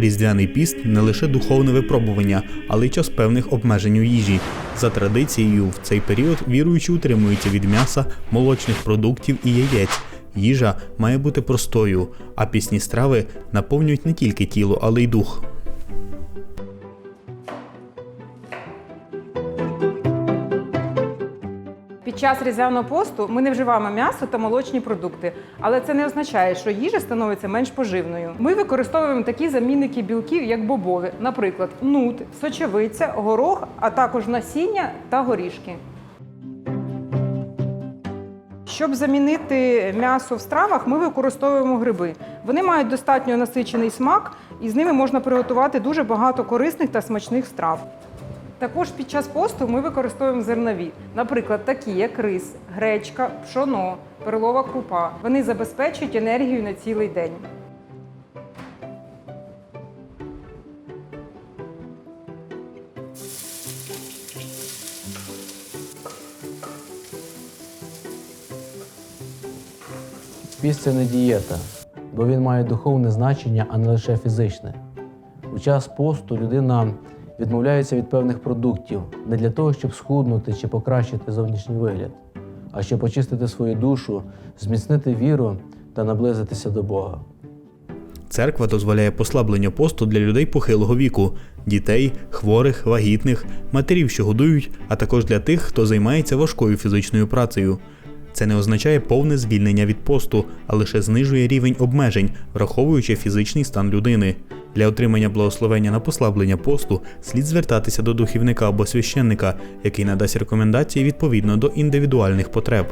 Різдвяний піст не лише духовне випробування, але й час певних обмежень у їжі. За традицією, в цей період віруючі утримуються від м'яса, молочних продуктів і яєць. Їжа має бути простою, а пісні страви наповнюють не тільки тіло, але й дух. Під час різдвяного посту ми не вживаємо м'ясо та молочні продукти, але це не означає, що їжа становиться менш поживною. Ми використовуємо такі замінники білків, як бобові, наприклад, нут, сочевиця, горох, а також насіння та горішки. Щоб замінити м'ясо в стравах, ми використовуємо гриби. Вони мають достатньо насичений смак, і з ними можна приготувати дуже багато корисних та смачних страв. Також під час посту ми використовуємо зернові, наприклад, такі як рис, гречка, пшоно, перлова крупа. Вони забезпечують енергію на цілий день. Піст це не дієта, бо він має духовне значення, а не лише фізичне. У час посту людина відмовляється від певних продуктів не для того, щоб схуднути чи покращити зовнішній вигляд, а щоб очистити свою душу, зміцнити віру та наблизитися до Бога. Церква дозволяє послаблення посту для людей похилого віку, дітей, хворих, вагітних, матерів, що годують, а також для тих, хто займається важкою фізичною працею. Це не означає повне звільнення від посту, а лише знижує рівень обмежень, враховуючи фізичний стан людини. Для отримання благословення на послаблення посту слід звертатися до духівника або священника, який надасть рекомендації відповідно до індивідуальних потреб.